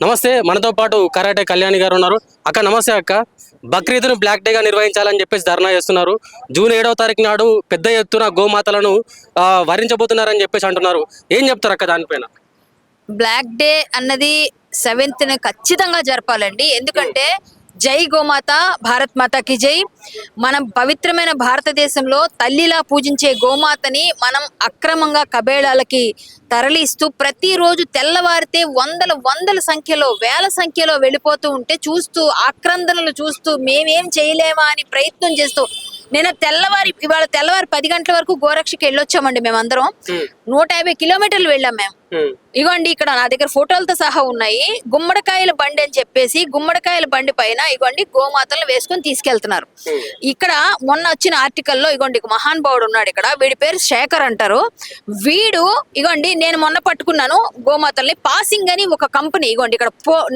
నమస్తే మనతో పాటు కరాటే కళ్యాణి గారు ఉన్నారు. అక్క నమస్తే అక్క. బక్రీద్ను బ్లాక్ డేగా నిర్వహించాలని చెప్పేసి ధర్నా చేస్తున్నారు. జూన్ ఏడవ తారీఖు నాడు పెద్ద ఎత్తున గోమాతలను వరించబోతున్నారని చెప్పేసి అంటున్నారు. ఏం చెప్తారు అక్క దానిపైన? బ్లాక్ డే అన్నది సెవెంత్ ఖచ్చితంగా జరపాలండి. ఎందుకంటే జై గోమాత భారత్ మాతాకి జై. మనం పవిత్రమైన భారతదేశంలో తల్లిలా పూజించే గోమాతని మనం అక్రమంగా కబేళాలకి తరలిస్తూ ప్రతిరోజు తెల్లవారితే వందల వందల సంఖ్యలో వేల సంఖ్యలో వెళ్ళిపోతూ ఉంటే చూస్తూ ఆక్రందనలు చూస్తూ మేమేం చేయలేమా అని ప్రయత్నం చేస్తూ నేను తెల్లవారి ఇవాళ తెల్లవారి పది గంటల వరకు గోరక్షకి వెళ్ళొచ్చామండి మేమందరం. నూట యాభై కిలోమీటర్లు వెళ్ళాం మేము. ఇగోండి ఇక్కడ నా దగ్గర ఫోటోలతో సహా ఉన్నాయి. గుమ్మడికాయల బండి అని చెప్పేసి గుమ్మడికాయల బండి పైన ఇగోండి గోమాతలను వేసుకొని తీసుకెళ్తున్నారు. ఇక్కడ మొన్న వచ్చిన ఆర్టికల్లో ఇగోండి ఒక మహానుభావుడు ఉన్నాడు ఇక్కడ. వీడి పేరు శేఖర్ అంటారు. వీడు ఇగోండి నేను మొన్న పట్టుకున్నాను గోమాతల్ని. పాసింగ్ అని ఒక కంపెనీ ఇగోండి ఇక్కడ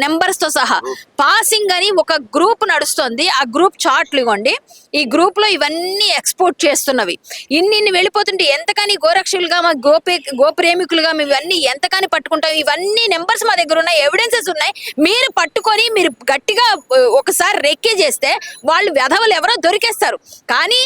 నెంబర్స్తో సహా. పాసింగ్ అని ఒక గ్రూప్ నడుస్తుంది. ఆ గ్రూప్ చార్ట్లు ఇగోండి ఈ గ్రూప్లో ఇవన్నీ ఎక్స్పోర్ట్ చేస్తున్నవి. ఇన్ని ఇన్ని వెళ్ళిపోతుంటే ఎంతకని గోరక్షకులుగా మా గోపే గోప్రేమికులుగా మేము ఇవన్నీ ఎంతకని పట్టుకుంటాం. ఇవన్నీ నెంబర్స్ మా దగ్గర ఉన్నాయి ఎవిడెన్సెస్ ఉన్నాయి. మీరు పట్టుకొని మీరు గట్టిగా ఒకసారి రెక్కే చేస్తే వాళ్ళు వెధవలు ఎవరో దొరికేస్తారు. కానీ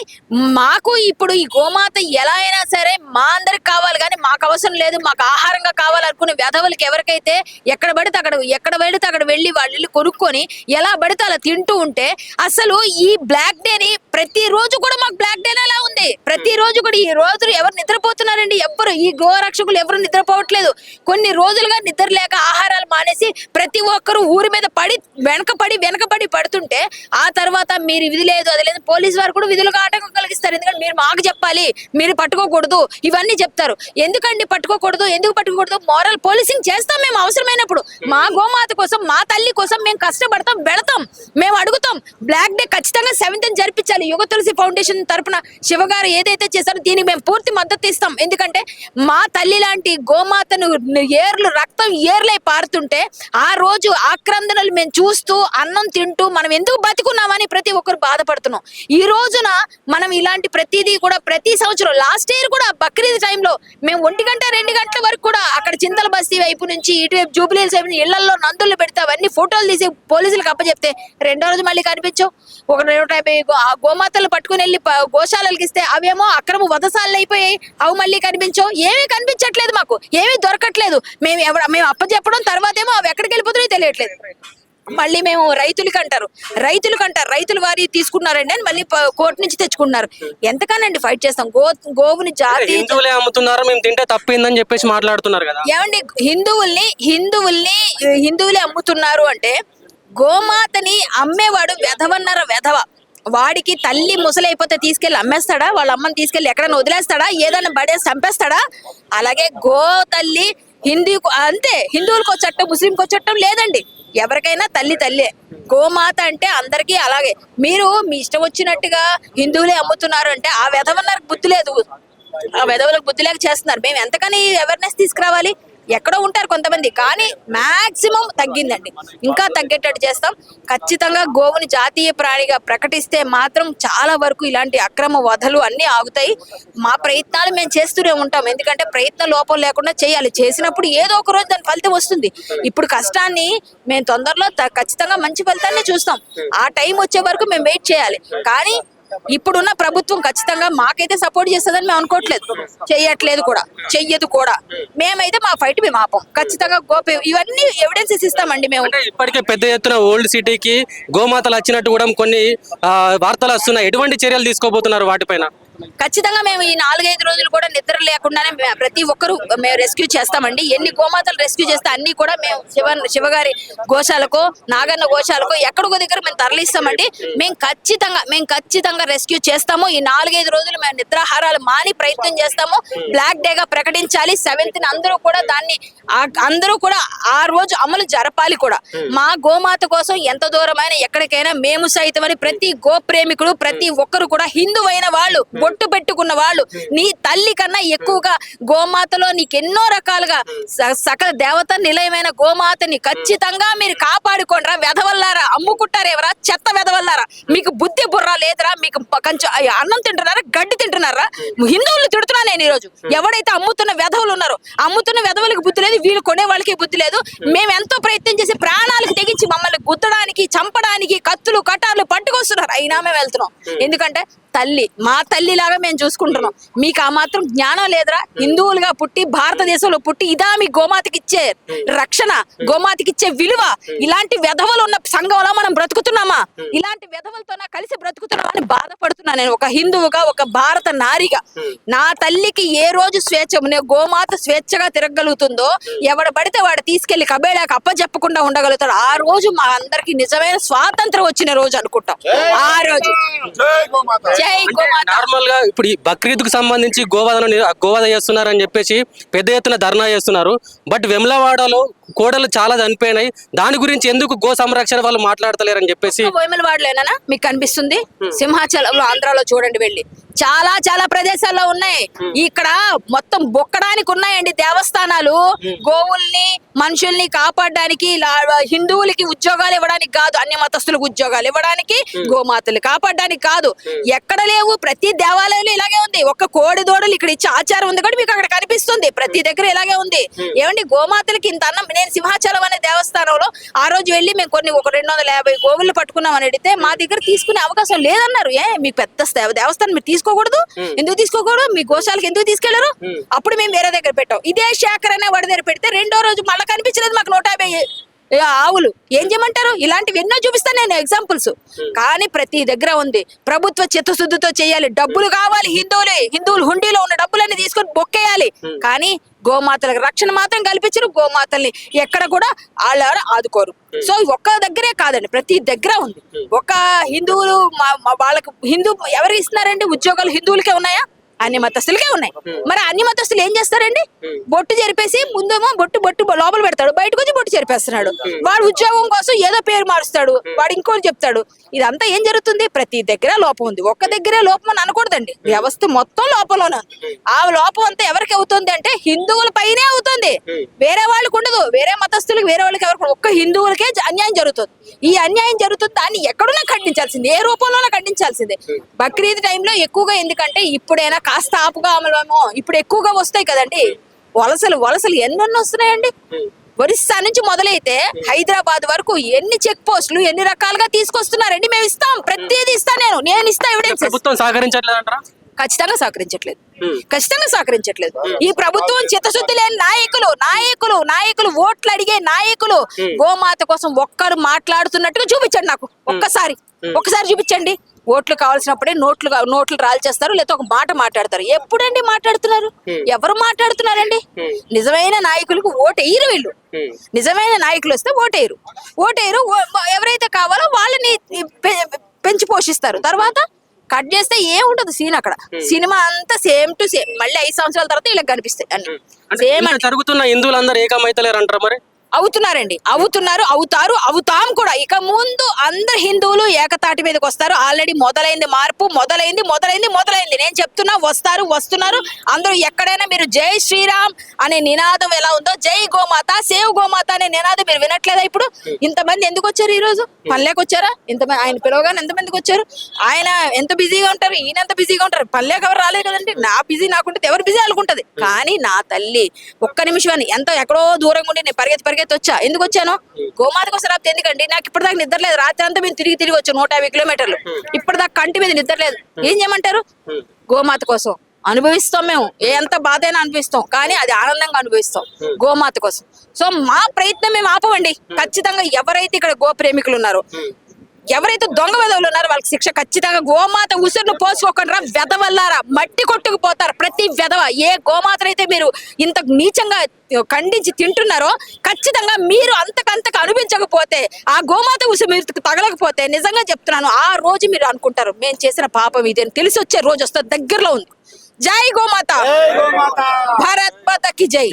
మాకు ఇప్పుడు ఈ గోమాత ఎలా అయినా సరే మా అందరికి కావాలి. కానీ మాకు అవసరం లేదు మాకు ఆహారంగా కావాలనుకునే వెధవలకి ఎవరికైతే ఎక్కడ పడితే అక్కడ ఎక్కడ పడితే అక్కడ వెళ్ళి వాళ్ళు ఇల్లు కొనుక్కొని ఎలా పడితే అలా తింటూ ఉంటే అసలు ఈ బ్లాక్ డేని ప్రతిరోజు కూడా మాకు బ్లాక్ డే ఎలా ఉంది. ప్రతిరోజు కూడా ఈ రోజు ఎవరు నిద్రపోతున్నారండి? ఎవ్వరు. ఈ గోరక్షకులు ఎవరు నిద్రపోవట్లేదు. కొన్ని రోజులుగా నిద్ర లేక ఆహారాలు మానేసి ప్రతి ఒక్కరు ఊరి మీద పడి వెనకపడి వెనకపడి పడుతుంటే ఆ తర్వాత మీరు విధి లేదు అది లేదు. పోలీస్ వారు కూడా విధులుగా ఆటంకం కలిగిస్తారు. ఎందుకంటే మీరు మాకు చెప్పాలి మీరు పట్టుకోకూడదు ఇవన్నీ చెప్తారు. ఎందుకండి పట్టుకోకూడదు? ఎందుకు పట్టుకోకూడదు? మోరల్ పోలీసింగ్ చేస్తాం మేము అవసరమైనప్పుడు. మా గోమాత కోసం మా తల్లి కోసం మేము కష్టపడతాం వెళతాం మేము అడుగుతాం. బ్లాక్ డే ఖచ్చితంగా సెవెంత్ జరిపించాలి. యుగ తులసి ఫౌండేషన్ తరపున శివగారు ఏదైతే చేశారో దీనికి మేము పూర్తి మద్దతు ఇస్తాం. ఎందుకంటే మా తల్లి లాంటి గోమాతను ఏర్లు రక్తం ఏర్లై పారుతుంటే ఆ రోజు ఆక్రందనలు మేము చూస్తూ అన్నం తింటూ మనం ఎందుకు బతుకున్నామని ప్రతి ఒక్కరు బాధపడుతున్నాం. ఈ రోజున మనం ఇలాంటి ప్రతిదీ కూడా ప్రతి సంవత్సరం లాస్ట్ ఇయర్ కూడా బక్రీద్ టైంలో మేము ఒంటి గంట రెండు గంటల వరకు కూడా అక్కడ చింతల బస్తీ వైపు నుంచి ఇటువైపు జూబిలీస్ వైపు ఇళ్ళలో నందులు పెడితే అవన్నీ ఫోటోలు తీసి పోలీసులకు అప్పచెప్తే రెండో రోజు మళ్ళీ కనిపించవు. ఒక నూట యాభై ఆ గోమాతలు పట్టుకుని వెళ్ళి గోశాలకి ఇస్తే అవేమో అక్రమ వదసాలు అయిపోయాయి అవి మళ్ళీ కనిపించవు. ఏమీ కనిపించట్లేదు మాకు. ఏమీ దొరకట్లేదు. మేము ఎవడ మేము అప్పచెప్పడం తర్వాత ఏమో అవి ఎక్కడికి వెళ్ళిపోతున్నాయో తెలియట్లేదు. మళ్ళీ మేము రైతులకి అంటారు రైతులకి అంటారు రైతులు వారి తీసుకున్నారండి అని మళ్ళీ కోర్టు నుంచి తెచ్చుకున్నారు ఎంతకానండి ఫైట్ చేస్తాం? గో గోవుని జాతి హిందువులే అమ్ముతున్నారు మేము తింటే తప్పిందని చెప్పేసి మాట్లాడుతున్నారు కదా. ఏమండి హిందువుల్ని హిందువుల్ని హిందువులే అమ్ముతున్నారు అంటే గోమాతని అమ్మేవాడు వెధవన్నర వెధవ. వాడికి తల్లి ముసలైపోతే తీసుకెళ్ళి అమ్మేస్తాడా? వాళ్ళ అమ్మని తీసుకెళ్ళి ఎక్కడైనా వదిలేస్తాడా? ఏదైనా పడేసి చంపేస్తాడా? అలాగే గో తల్లి హిందీ అంతే హిందువులకు ఒక చట్టం ముస్లింకి చట్టం లేదండి. ఎవరికైనా తల్లి తల్లే. గోమాత అంటే అందరికీ అలాగే. మీరు మీ ఇష్టం వచ్చినట్టుగా హిందువులే అమ్ముతున్నారు అంటే ఆ వెధవన్నరకు బుద్ధి లేదు. ఆ విధవులకు బుద్ధి లేక చేస్తున్నారు. మేము ఎంతకని అవేర్నెస్ తీసుకురావాలి? ఎక్కడో ఉంటారు కొంతమంది కానీ మాక్సిమం తగ్గిందండి. ఇంకా తగ్గేటట్టు చేస్తాం. ఖచ్చితంగా గోవుని జాతీయ ప్రాణిగా ప్రకటిస్తే మాత్రం చాలా వరకు ఇలాంటి అక్రమ వధలు అన్నీ ఆగుతాయి. మా ప్రయత్నాలు మేము చేస్తూనే ఉంటాం. ఎందుకంటే ప్రయత్న లోపం లేకుండా చేయాలి. చేసినప్పుడు ఏదో ఒక రోజు దాని ఫలితం వస్తుంది. ఇప్పుడు కష్టాన్ని మేము తొందరలో త- ఖచ్చితంగా మంచి ఫలితాన్ని చూస్తాం. ఆ టైం వచ్చే వరకు మేము వెయిట్ చేయాలి. కానీ ఇప్పుడున్న ప్రభుత్వం ఖచ్చితంగా మాకైతే సపోర్ట్ చేస్తుందని మేము అనుకోవట్లేదు. చెయ్యట్లేదు కూడా. చెయ్యదు కూడా. మేమైతే మా ఫైట్ మేము ఆపం ఖచ్చితంగా గోపే ఇవన్నీ ఎవిడెన్సెస్ ఇస్తామండి మేము. ఇప్పటికే పెద్ద ఎత్తున ఓల్డ్ సిటీకి గోమాతలు వచ్చినట్టు కూడా కొన్ని ఆ, వార్తలు వస్తున్నాయి. ఎటువంటి చర్యలు తీసుకోబోతున్నారు వాటిపైన? ఖచ్చితంగా మేము ఈ నాలుగైదు రోజులు కూడా నిద్ర లేకుండానే ప్రతి ఒక్కరు మేము రెస్క్యూ చేస్తామండి. ఎన్ని గోమాతలు రెస్క్యూ చేస్తే అన్ని కూడా మేము శివ శివగారి గోశాలకు నాగన్న గోశాలకు ఎక్కడికో దగ్గర మేము తరలిస్తామండి. మేము ఖచ్చితంగా మేము ఖచ్చితంగా రెస్క్యూ చేస్తాము. ఈ నాలుగైదు రోజులు మేము నిద్రాహారాలు మాని ప్రయత్నం చేస్తాము. బ్లాక్ డే గా ప్రకటించాలి. సెవెంత్ అందరూ కూడా దాన్ని అందరూ కూడా ఆ రోజు అమలు జరపాలి కూడా. మా గోమాత కోసం ఎంత దూరమైన ఎక్కడికైనా మేము సైతం అని ప్రతి గోప్రేమికుడు ప్రతి ఒక్కరు కూడా హిందువైన వాళ్ళు బొట్టు పెట్టుకున్న వాళ్ళు నీ తల్లి కన్నా ఎక్కువగా గోమాతలో నీకు ఎన్నో రకాలుగా సకల దేవత నిలయమైన గోమాతని ఖచ్చితంగా మీరు కాపాడుకోండిరా వెధవల్లారా అమ్ముకుంటారేవరా చెత్త వెధవల్లారా. మీకు బుద్ధి బుర్ర లేదురా మీకు కొంచెం అన్నం తింటున్నారా గడ్డి తింటున్నారా? హిందువులు తిడుతున్నా నేను ఈరోజు. ఎవడైతే అమ్ముతున్న వెధవులు ఉన్నారో అమ్ముతున్న వెధవలకి బుద్ధి లేదు వీళ్ళు కొనే వాళ్ళకి బుద్ధి లేదు. మేము ఎంతో ప్రయత్నం చేసి ప్రాణాలకు తెగించి మమ్మల్ని గుద్దడానికి చంపడానికి కత్తులు కటార్లు పట్టుకొస్తున్నారు. అయినా మేము వెళ్తున్నాం. ఎందుకంటే తల్లి మా తల్లి మీలాగా మేము చూసుకుంటున్నాం. మీకు ఆ మాత్రం జ్ఞానం లేదురా. హిందువులుగా పుట్టి భారతదేశంలో పుట్టి ఇదా మీ గోమాతకి ఇచ్చే రక్షణ గోమాతకి ఇచ్చే విలువ. ఇలాంటి వెధవలు ఉన్న సంఘంలో మనం బ్రతుకుతున్నామా? ఇలాంటి వ్యధవలతో కలిసి బ్రతుకుతున్నామని అని నేను ఒక హిందువుగా ఒక భారత నారిగా నా తల్లికి ఏ రోజు స్వేచ్ఛ గోమాత స్వేచ్ఛగా తిరగలుగుతుందో ఎవడ పడితే వాడు తీసుకెళ్ళి కబేళాకి అప్పచెప్పకుండా ఉండగలుగుతాడు ఆ రోజు మా అందరికి నిజమైన స్వాతంత్రం వచ్చిన రోజు అనుకుంటాం ఆ రోజు జై గోమాత జై గోమాత నార్మల్గా ఇప్పుడు ఈ బక్రీద్కు సంబంధించి గోవాదన గోవాద చేస్తున్నారని చెప్పేసి పెద్ద ఎత్తున ధర్నా చేస్తున్నారు బట్ వెమ్లవాడలో కోడలు చాలా చనిపోయినాయి దాని గురించి ఎందుకు గో సంరక్షణ వాళ్ళు మాట్లాడతలేరని చెప్పేసి వేములవాడలేనా మీకు కనిపిస్తుంది సింహాచలంలో ఆంధ్రాలో చూడండి వెళ్ళి. చాలా చాలా ప్రదేశాల్లో ఉన్నాయి. ఇక్కడ మొత్తం బొక్కడానికి ఉన్నాయండి దేవస్థానాలు. గోవుల్ని మనుషుల్ని కాపాడడానికి హిందువులకి ఉద్యోగాలు ఇవ్వడానికి కాదు అన్ని మతస్థులకు ఉద్యోగాలు ఇవ్వడానికి గోమాతలు కాపాడడానికి కాదు. ఎక్కడ లేవు ప్రతి దేవాలయంలో ఇలాగే ఉంది. ఒక్క కోడి దూడలు ఇక్కడ ఇచ్చే ఆచారం ఉంది కూడా మీకు అక్కడ కనిపిస్తుంది. ప్రతి దగ్గర ఇలాగే ఉంది. ఏమండి గోమాతలకి ఇంత అన్నం నేను సింహాచలం అనే దేవస్థానంలో ఆ రోజు వెళ్ళి మేము కొన్ని ఒక రెండు వందల యాభై గోవులు పట్టుకున్నాం అని అడిగితే మా దగ్గర తీసుకునే అవకాశం లేదన్నారు. ఏ మీకు పెద్ద దేవ- దేవస్థానం మీరు తీసుకోకూడదు. ఎందుకు తీసుకోకూడదు? మీ గోశాలకు ఎందుకు తీసుకెళ్ళరు అప్పుడు మేము వేరే దగ్గర పెట్టాం. ఇదే శేఖర్ అనే వాడి దగ్గర పెడితే రెండో రోజు మళ్ళీ కనిపించలేదు మాకు నూట ఆవులు ఏం చేయమంటారు? ఇలాంటివి ఎన్నో చూపిస్తాను నేను ఎగ్జాంపుల్స్ కానీ ప్రతి దగ్గర ఉంది. ప్రభుత్వ చిత్తశుద్ధితో చేయాలి. డబ్బులు కావాలి హిందువులే. హిందువులు హుండీలో ఉన్న డబ్బులన్నీ తీసుకొని బొక్కేయాలి. కానీ గోమాతలకు రక్షణ మాత్రం కల్పించరు. గోమాతల్ని ఎక్కడ కూడా వాళ్ళు ఆదుకోరు. సో ఒక్క దగ్గరే కాదండి. ప్రతి దగ్గర ఉంది. ఒక హిందువులు మా- వాళ్ళకు హిందూ ఎవరు ఇస్తున్నారండి? ఉద్యోగాలు హిందువులకే ఉన్నాయా? అన్ని మతస్థులకే ఉన్నాయి. మరి అన్ని మతస్థులు ఏం చేస్తారండి? బొట్టు చెరిపేసి ముందేమో బొట్టు బొట్టు లోపల పెడతాడు. బయటకు వచ్చి బొట్టు చెరిపేస్తున్నాడు వాడు ఉద్యోగం కోసం ఏదో పేరు మారుస్తాడు. వాడు ఇంకోటి చెప్తాడు. ఇదంతా ఏం జరుగుతుంది? ప్రతి దగ్గర లోపం ఉంది. ఒక్క దగ్గరే లోపం అని అనకూడదండి. వ్యవస్థ మొత్తం లోపంలోనే. ఆ లోపం అంతా ఎవరికి అవుతుంది అంటే హిందువుల పైనే అవుతుంది. వేరే వాళ్ళకు ఉండదు. వేరే మతస్థులకు వేరే వాళ్ళకి ఎవరికి ఒక్క హిందువులకే అన్యాయం జరుగుతుంది. ఈ అన్యాయం జరుగుతుంది. దాన్ని ఎక్కడున్నా ఖండించాల్సిందే. ఏ రూపంలోనే ఖండించాల్సిందే. బక్రీద్ టైంలో ఎక్కువగా ఎందుకంటే ఇప్పుడైనా కాస్త ఆపుగా అమలేమో ఇప్పుడు ఎక్కువగా వస్తాయి కదండి. వలసలు వలసలు ఎన్నెన్ని వస్తున్నాయండి. ఒరిస్సా నుంచి మొదలైతే హైదరాబాద్ వరకు ఎన్ని చెక్ పోస్టులు ఎన్ని రకాలుగా తీసుకొస్తున్నారండి మేము ఇస్తాం. ప్రతిదీ ఇస్తా నేను. నేను ఇస్తా ఎవిడెన్స్ ప్రభుత్వం సహకరించట్లేదంటారా ఖచ్చితంగా సహకరించట్లేదు. ఖచ్చితంగా సహకరించట్లేదు. ఈ ప్రభుత్వం చిత్తశుద్ధి లేని నాయకులు నాయకులు నాయకులు ఓట్లు అడిగే నాయకులు గోమాత కోసం ఒక్కరు మాట్లాడుతున్నట్టుగా చూపించండి నాకు. ఒక్కసారి. ఒక్కసారి చూపించండి. ఓట్లు కావాల్సినప్పుడే నోట్లు నోట్లు రాల్చేస్తారు లేకపోతే ఒక మాట మాట్లాడతారు. ఎప్పుడండి మాట్లాడుతున్నారు? ఎవరు మాట్లాడుతున్నారండి? నిజమైన నాయకులకు ఓటు వేయరు వీళ్ళు నిజమైన నాయకులు వస్తే ఓటేయరు. ఓటేయరు ఎవరైతే కావాలో వాళ్ళని పెంచి పోషిస్తారు. తర్వాత కట్ చేస్తే ఏం ఉండదు సీన్ అక్కడ. సినిమా అంతా సేమ్ టు సేమ్. మళ్ళీ ఐదు సంవత్సరాల తర్వాత వీళ్ళకి కనిపిస్తాయి అన్ని. సేమ్ జరుగుతున్న హిందువులందరూ ఏకమైతలేరంటారా మరి? అవుతున్నారండి. అవుతున్నారు అవుతారు అవుతాం కూడా. ఇక అందరు హిందువులు ఏకతాటి మీదకి వస్తారు. ఆల్రెడీ మొదలైంది మార్పు మొదలైంది మొదలైంది మొదలైంది. నేను చెప్తున్నా వస్తారు వస్తున్నారు. అందరూ ఎక్కడైనా మీరు జై శ్రీరామ్ అనే నినాదం ఎలా ఉందో జై గోమాత సేవ్ గోమాత అనే నినాదం మీరు వినట్లేదా ఇప్పుడు? ఇంతమంది ఎందుకు వచ్చారు ఈ రోజు పల్లెకి వచ్చారా? ఇంతమంది ఆయన పిలవగానే ఎంతమందికి వచ్చారు? ఆయన ఎంత బిజీగా ఉంటారు? ఈయన ఎంత బిజీగా ఉంటారు? పల్లెకి ఎవరు రాలేదు కదండి. నా బిజీ నాకుంటే ఎవరు బిజీ అనుకుంటది. కానీ నా తల్లి ఒక్క నిమిషం అని ఎంత ఎక్కడో దూరంగా ఉండి నేను పరిగెత్తి పరిగెత్తి వచ్చా. ఎందుకు వచ్చాను? గోమాత కోసం రాకపోతే ఎందుకండి? నాకు ఇప్పటిదాకా నిద్ర లేదు. రాత్రి అంతా మేము తిరిగి తిరిగి వచ్చాను నూట యాభై కిలోమీటర్లు. ఇప్పటిదాకా కంటి మీద నిద్ర లేదు. ఏం చేయమంటారు? గోమాత కోసం. అనుభవిస్తాం మేము. ఏ ఎంత బాధ అయినా అనుభవిస్తాం. కానీ అది ఆనందంగా అనుభవిస్తాం. గోమాత కోసం. సో మా ప్రయత్నం మేము ఆపవండి ఖచ్చితంగా ఎవరైతే ఇక్కడ గో ప్రేమికులు ఉన్నారో ఎవరైతే దొంగ వెధవలు ఉన్నారో వాళ్ళకి శిక్ష ఖచ్చితంగా గోమాత ఉసురును పోసుకోకుండా వెధవల్లారా మట్టి కొట్టుకుపోతారు. ప్రతి వెధవ ఏ గోమాతనైతే మీరు ఇంత నీచంగా ఖండించి తింటున్నారో ఖచ్చితంగా మీరు అంతకంతకు అనిపించకపోతే ఆ గోమాత ఉసు మీరు తగలకపోతే నిజంగా చెప్తున్నాను ఆ రోజు మీరు అనుకుంటారు మేము చేసిన పాపం ఇది అని తెలిసి వచ్చే రోజు వస్తుంది దగ్గరలో ఉంది. జై గోమాత! జై గోమాత! భారత్ మాతకి జై!